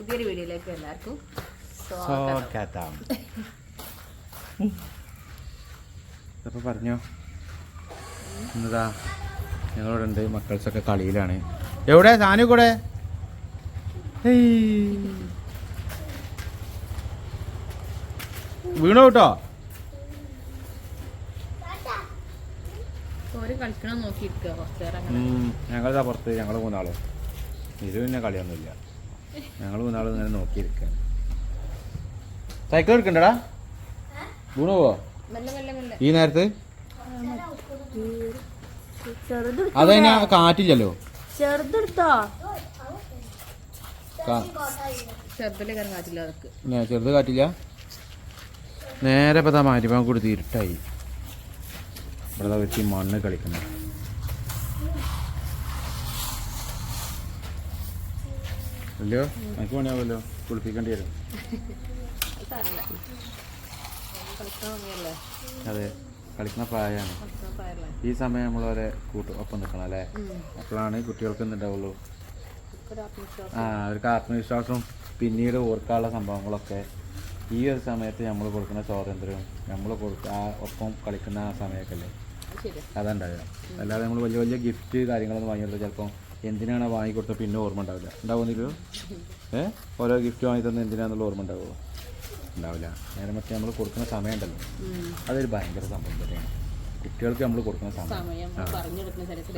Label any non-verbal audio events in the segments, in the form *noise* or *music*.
പുതിയൊരു വീഡിയോയിലേക്ക് എല്ലാവർക്കും സ്വാഗതം. സ്വാഗതം അപ്പൊ പറഞ്ഞോ? എന്നതാ ഞങ്ങളിവിടെ ഉണ്ട്. മക്കൾസൊക്കെ കളിയിലാണ്. എവിടെ? സാനു കൂടെ? ഹേയ്. വീണു കേട്ടോ? ഞങ്ങളിതാ പുറത്ത്. ഞങ്ങൾ മൂന്നാളും. ഇത് പിന്നെ കളിയൊന്നുമില്ല. ഞങ്ങൾ മൂന്നാളും ഇങ്ങനെ നോക്കിയിരിക്കാം സൈക്കിൾ എടുക്കണ്ടടാ ഗുണ പോവാ? മെല്ലെ മെല്ലെ മെല്ലെ ഈ നേരത്ത്? അതെന്നാ കാറ്റില്ലല്ലോ? ചെറുതെടുത്തോ? ചെറുത് കാറ്റില്ല. നേരെ ഇപ്പം താ കൂടി കൊടുത്ത് ഇരുട്ടായി. ഇവിടെ വെച്ച് മണ്ണ് കളിക്കണം അല്ലയോ? എനിക്ക് പണിയാവല്ലോ കുളിപ്പിക്കേണ്ടി വരും. അത് കളിക്കുന്ന പ്രായമാണ്. ഈ സമയം നമ്മളവരെ കൂട്ട് ഒപ്പം നിൽക്കണം അല്ലേ? അപ്പോഴാണ് കുട്ടികൾക്ക് എന്തുണ്ടാവുള്ളൂ ആ അവർക്ക് ആത്മവിശ്വാസവും പിന്നീട് ഓർക്കാനുള്ള സംഭവങ്ങളൊക്കെ ഈ ഒരു സമയത്ത് നമ്മൾ കൊടുക്കുന്ന സ്വാതന്ത്ര്യവും നമ്മൾ കൊടുക്ക ആ ഒപ്പം കളിക്കുന്ന ആ സമയമൊക്കെ അല്ലേ? അത് അതുണ്ടാവുക അല്ലാതെ നമ്മൾ വലിയ വലിയ ഗിഫ്റ്റ് കാര്യങ്ങളൊന്നും വാങ്ങി ചിലപ്പം ചിലപ്പോൾ എന്തിനാണ് വാങ്ങി കൊടുത്തത്? പിന്നെ ഓർമ്മ ഉണ്ടാവില്ല. ഉണ്ടാവുന്നില്ലല്ലോ ഏ? ഓരോ ഗിഫ്റ്റ് വാങ്ങി തന്നെ എന്തിനാണെന്നുള്ള ഓർമ്മ ഉണ്ടാവുമോ ഉണ്ടാവില്ല. നേരെ മറ്റേ നമ്മൾ കൊടുക്കുന്ന സമയം ഉണ്ടല്ലോ. അതൊരു ഭയങ്കര സംഭവം തന്നെയാണ്. കുട്ടികൾക്ക് നമ്മൾ കൊടുക്കുന്ന സമയം.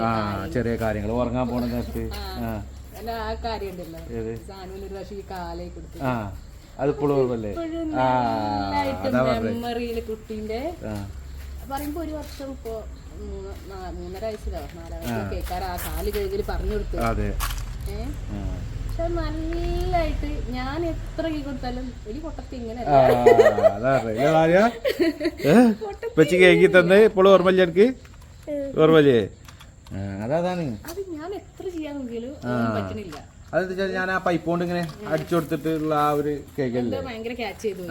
ആ. ചെറിയ കാര്യങ്ങൾ. ഉറങ്ങാൻ പോണ നേരത്ത് ആ. അതിപ്പോഴും ഓർമ്മല്ലേ ആ അതാ പറഞ്ഞത്. കുട്ടീന്റെ പറയുമ്പോ ഒരു വർഷം ഇപ്പോ മൂന്നര വയസ്സിലോ? നാലാം വയസ്സിലോ കേൾക്കാറ് ആ കാൽ പറഞ്ഞു കൊടുത്തു. അതെ. ഏഹ് ആ. പക്ഷെ നല്ലായിട്ട് ഞാൻ എത്ര കൈ കൊടുത്താലും ഒരു ഇങ്ങനെ? കേക്കി തന്നെ ഇപ്പോഴും ഓർമ്മയില്ല എനിക്ക്? ഓർമ്മയില്ലേ? ആ, അതതാണ് അത് ഞാൻ എത്ര ചെയ്യാൻ നോക്കിയാലും അതൊന്നും പറ്റണില്ല. അതെന്താ ഞാൻ ആ പൈപ്പ് കൊണ്ട് ഇങ്ങനെ അടിച്ചു കൊടുത്തിട്ടുള്ള ആ ഒരു കേക്കല്ലേ?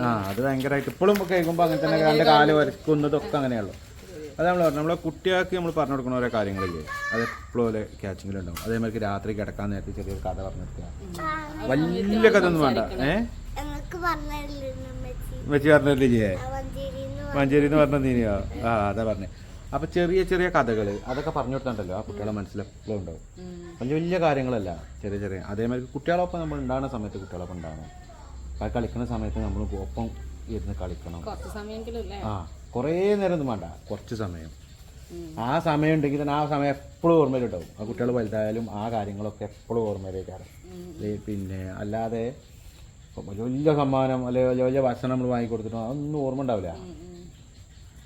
ആ അത് ഭയങ്കരമായിട്ട് ഇപ്പോഴും കേൾക്കുമ്പോൾ അങ്ങനെ തന്നെ കാൽ വരക്കുന്നതൊക്കെ അങ്ങനെയുള്ളൂ അത് നമ്മൾ പറഞ്ഞു നമ്മളെ കുട്ടികൾക്ക് നമ്മൾ പറഞ്ഞു കൊടുക്കുന്ന ഓരോ കാര്യങ്ങളില്ലേ? അത് എപ്പോഴും ക്യാച്ചിങ്ങിലുണ്ടാവും അതേമാതിരി രാത്രി കിടക്കാൻ നേരത്തെ ചെറിയൊരു കഥ പറഞ്ഞു കൊടുക്കുക. വലിയ കഥ ഒന്നും വേണ്ട. ഏഹ് വെച്ച് പറഞ്ഞില്ലേ മഞ്ചേരിന്ന് മഞ്ചേരി എന്ന് പറഞ്ഞ നീനിയോ ആ അതാ പറഞ്ഞേ. അപ്പൊ ചെറിയ ചെറിയ കഥകൾ അതൊക്കെ പറഞ്ഞു കൊടുത്തിട്ടുണ്ടല്ലോ ആ കുട്ടികളെ മനസ്സിൽ എപ്പോഴും ഉണ്ടാവും. വലിയ വലിയ കാര്യങ്ങളല്ല ചെറിയ ചെറിയ. അതേമാതിരി കുട്ടികളൊപ്പം നമ്മൾ ഉണ്ടാകുന്ന സമയത്ത് കുട്ടികളൊപ്പം ഉണ്ടാകണം കളിക്കുന്ന സമയത്ത് നമ്മൾ ഒപ്പം ഇരുന്ന് കളിക്കണം. കുറച്ച് സമയമെങ്കിലും അല്ലേ? ആ. കുറേ നേരം ഒന്നും വേണ്ട. കുറച്ച് സമയം. ആ സമയം ഉണ്ടെങ്കിൽ തന്നെ ആ സമയം എപ്പോഴും ഓർമ്മയിലുണ്ടാവും ആ കുട്ടികൾ വലുതായാലും ആ കാര്യങ്ങളൊക്കെ എപ്പോഴും ഓർമ്മയിലേക്കാണ് പിന്നെ അല്ലാതെ വലിയ വലിയ സമ്മാനം അല്ലെങ്കിൽ വലിയ വലിയ ഭക്ഷണം നമ്മൾ വാങ്ങി കൊടുത്തിട്ടോ അതൊന്നും ഓർമ്മ ഉണ്ടാവില്ല.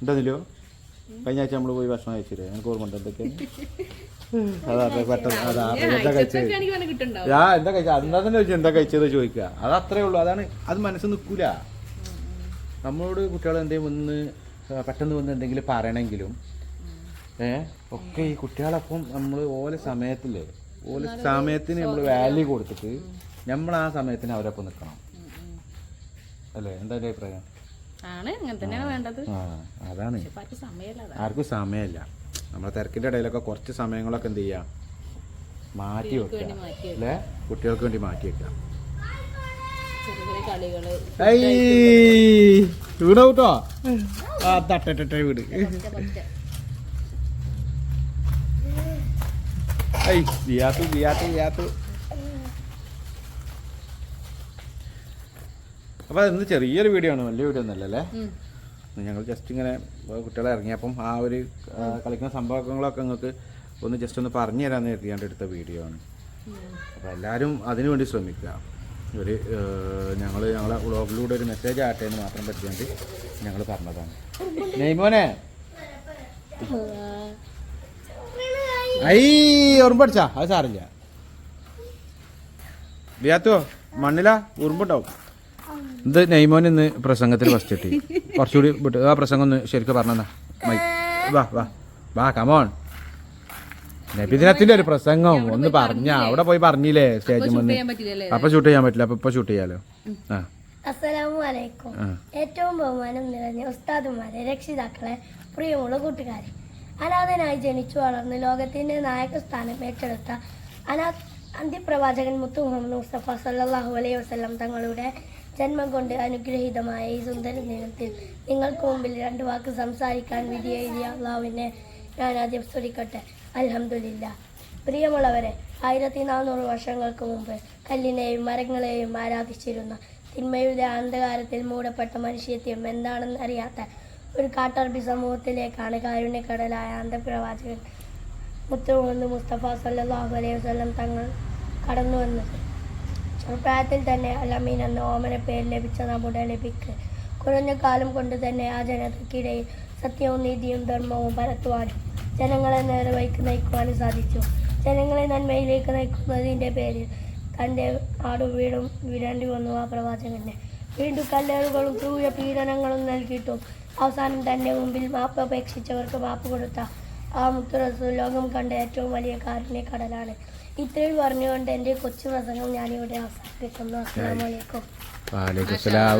ഉണ്ടതില്ലോ കഴിഞ്ഞ ആഴ്ച നമ്മൾ പോയി ഭക്ഷണം കഴിച്ചില്ലേ? എനിക്ക് ഓർമ്മ ഉണ്ട് എന്തൊക്കെ? *laughs* അതാ പെട്ടെന്ന് അതാ എന്താ കഴിച്ചത് ഞാൻ എന്താ കഴിച്ചത് അന്നാ തന്നെ ചോദിച്ചു എന്താ കഴിച്ചത് ചോദിക്കുക. അത് അത്രേ ഉള്ളൂ. അതാണ് അത് മനസ്സ് നിൽക്കൂല. നമ്മളോട് കുട്ടികൾ എന്തെങ്കിലും വന്ന് ആ, പെട്ടെന്ന് വന്ന് എന്തെങ്കിലും പറയണമെങ്കിലും ഏ ഒക്കെ ഈ കുട്ടികളൊപ്പം നമ്മൾ ഓല സമയത്തില്ലേ ഓല സമയത്തിന് നമ്മൾ വാല്യൂ കൊടുത്തിട്ട് നമ്മൾ ആ സമയത്തിന് അവരൊപ്പം നിൽക്കണം അല്ലേ? എന്താ എന്റെ അഭിപ്രായം? അതാണ്. ആർക്കും സമയമല്ല. നമ്മളെ തിരക്കിന്റെ ഇടയിലൊക്കെ കുറച്ച് സമയങ്ങളൊക്കെ എന്ത് ചെയ്യാം? മാറ്റി വെക്കുക. അല്ലേ? കുട്ടികൾക്ക് വേണ്ടി മാറ്റി വെക്കുക. കളികൾ വീട് കേട്ടോ? ആ തട്ടട്ടെ വീട്. പറ്റ പറ്റ ഐ ദിയാത്തു ദിയാത്തു ദിയാത്തു അപ്പോൾ ഇന്ന് ചെറിയൊരു വീഡിയോ ആണ്. വലിയ വീഡിയോ ഒന്നല്ല അല്ലേ? ഞങ്ങൾ ജസ്റ്റ് ഇങ്ങനെ കുട്ടികളെ ഇറങ്ങിയപ്പം ആ ഒരു കളിക്കുന്ന സംഭവങ്ങളൊക്കെ നിങ്ങൾക്ക് ഒന്ന് ജസ്റ്റ് ഒന്ന് പറഞ്ഞു തരാമെന്ന് കരുതിയാണ്ട് എടുത്ത വീഡിയോ ആണ്. അപ്പോൾ എല്ലാവരും അതിനു വേണ്ടി ശ്രമിക്കുക. ഒരു ഞങ്ങൾ ഞങ്ങളെ വ്ളോഗിലൂടെ ഒരു മെസ്സേജ് ആട്ടെ എന്ന് മാത്രം പറ്റിയാണ്ട് ഞങ്ങൾ പറഞ്ഞതാണ്. നെയ്മോനെ. ഐ ഉറുമ്പടിച്ചാ അത് സാറില്ല ബിയാത്തോ മണ്ണിലാ? ഉറുമ്പുണ്ടാവും. ഇത് നെയ്മോൻ ഇന്ന് പ്രസംഗത്തിൽ ഫസ്റ്റ് കിട്ടി കുറച്ചുകൂടി ആ പ്രസംഗം ഒന്ന് ശരിക്കും പറഞ്ഞാ മൈ വാ വാ. വാ കമോൺ നബിദിനത്തിന്റെ ഒരു പ്രസംഗം. ഒന്ന് പറഞ്ഞ അവിടെ പോയി പറഞ്ഞില്ലേ സ്റ്റേജിൽ മുന്നിൽ? അപ്പൊ ഷൂട്ട് ചെയ്യാൻ പറ്റില്ല. അപ്പൊ ഇപ്പൊ ഷൂട്ട് ചെയ്യാലോ? ആ. അസ്സലാമു അലൈക്കും. ഏറ്റവും ബഹുമാനം നിറഞ്ഞ ഉസ്താദുമാരെ രക്ഷിതാക്കളെ പ്രിയമുള്ള കൂട്ടുകാരെ. അനാഥനായി ജനിച്ചു വളർന്ന് ലോകത്തിന്റെ നായക സ്ഥാനം ഏറ്റെടുത്ത അനാ അന്ത്യപ്രവാചകൻ മുത്തു മുഹമ്മദ് മുസ്തഫ സല്ലാഹു അലൈഹി വസ്ലം തങ്ങളുടെ ജന്മം കൊണ്ട് അനുഗ്രഹീതമായ ഈ സുന്ദര ദിനത്തിൽ നിങ്ങൾക്ക് മുമ്പിൽ രണ്ട് വാക്ക് സംസാരിക്കാൻ വിധിയെഴുതിയ അള്ളാഹുവിനെ ഞാൻ ആദ്യം സ്തുതിക്കട്ടെ. അൽഹംദുലില്ല. പ്രിയമുള്ളവരെ ആയിരത്തി നാനൂറ് വർഷങ്ങൾക്ക് മുമ്പ് കല്ലിനെയും മരങ്ങളെയും ആരാധിച്ചിരുന്ന തിന്മയുടെ അന്ധകാരത്തിൽ മൂടപ്പെട്ട മനുഷ്യത്വം എന്താണെന്ന് അറിയാത്ത ഒരു കാട്ടറബി സമൂഹത്തിലേക്കാണ് കാരുണ്യക്കടലായ അന്ധപ്രവാചകൻ മുത്തുമുഹമ്മദ് മുസ്തഫ സല്ലാഹു അലൈഹി വസല്ലം തങ്ങൾ കടന്നു വന്നത്. ചെറുപ്രായത്തിൽ തന്നെ അലമീൻ എന്ന ഓമന പേര് ലഭിച്ച നമ്മുടെ ലഭിക്ക് കുറഞ്ഞ കാലം കൊണ്ട് തന്നെ ആ ജനതയ്ക്കിടയിൽ സത്യവും നീതിയും ധർമ്മവും പരത്തുവാനും ജനങ്ങളെ നേരെ വഴിക്ക് നയിക്കുവാനും സാധിച്ചു. ജനങ്ങളെ നന്മയിലേക്ക് നയിക്കുന്നതിന്റെ പേരിൽ തന്റെ ആടും വീടും വിടേണ്ടി വന്നു ആ പ്രവാചകനെ വീണ്ടും കല്ലേറുകളും ക്രൂര പീഡനങ്ങളും നൽകിയിട്ടും അവസാനം തന്റെ മുമ്പിൽ മാപ്പ് അപേക്ഷിച്ചവർക്ക് മാപ്പ് കൊടുത്ത ആ മുത്തുറസു ലോകം കണ്ട ഏറ്റവും വലിയ കാരുണ്യ കടലാണ്. ഇത്രയും പറഞ്ഞുകൊണ്ട് എന്റെ കൊച്ചു പ്രസംഗം ഞാനിവിടെ അവസാനിപ്പിക്കുന്നു. അസ്സാം വലൈക്കും.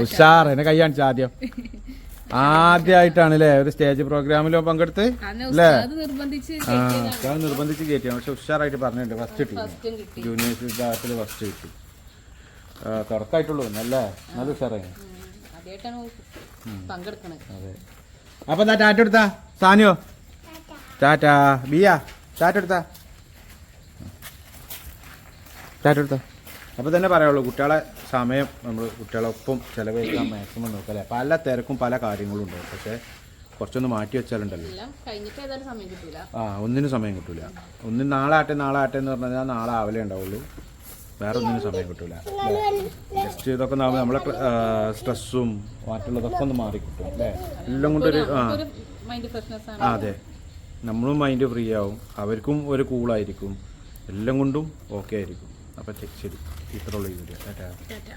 ഉഷാർ എന്നെ കൈ *laughs* ആദ്യമായിട്ടാണ് അല്ലേ ഒരു സ്റ്റേജ് പ്രോഗ്രാമിലോ പങ്കെടുത്ത്? അല്ലേ? ഉസ്താദ് നിർബന്ധിച്ച് കയറ്റിയാണ് പക്ഷെ ഉഷാറായിട്ട് പറഞ്ഞിട്ടുണ്ട്. ഫസ്റ്റ് കിട്ടി. ജൂനിയേഴ്സിൽ കിട്ടി. ജൂനിയേഴ്സ് വിഭാഗത്തിൽ ഫസ്റ്റ് കിട്ടി. തുടക്കമായിട്ടുള്ളൂ അല്ലേ? നല്ല ഉഷാറായി. അതെ. അപ്പൊ എന്താ ടാറ്റ എടുത്താ. സാനിയോ? ടാറ്റ. ബിയ? ടാറ്റ എടുത്താ. ടാറ്റ എടുത്താ? അപ്പൊ തന്നെ പറയുള്ളൂ കുട്ടികളെ സമയം നമ്മൾ കുട്ടികളൊപ്പം ചിലവഴിക്കാൻ മാക്സിമം നോക്കുക അല്ലേ പല തിരക്കും പല കാര്യങ്ങളും ഉണ്ട്. പക്ഷെ കുറച്ചൊന്ന് മാറ്റി വെച്ചാലുണ്ടല്ലോ. ആ ഒന്നിനും സമയം കിട്ടൂല. ഒന്നിന് നാളെ ആട്ടെ നാളെ ആട്ടെ എന്ന് പറഞ്ഞാൽ നാളെ ആവലേ ഉണ്ടാവുള്ളൂ. വേറെ ഒന്നിനും സമയം കിട്ടൂല. ജസ്റ്റ് ഇതൊക്കെ നമ്മളെ സ്ട്രെസ്സും മറ്റുള്ളതൊക്കെ ഒന്ന് മാറി കിട്ടും. അല്ലേ? എല്ലാം കൊണ്ടൊരു ആ, അതെ. നമ്മളും മൈൻഡ് ഫ്രീ ആവും. അവർക്കും ഒരു കൂളായിരിക്കും എല്ലാം കൊണ്ടും ഓക്കെ ആയിരിക്കും. അപ്പം ശരി ഇത്രയുള്ള ഈ വീഡിയോ ടാറ്റ.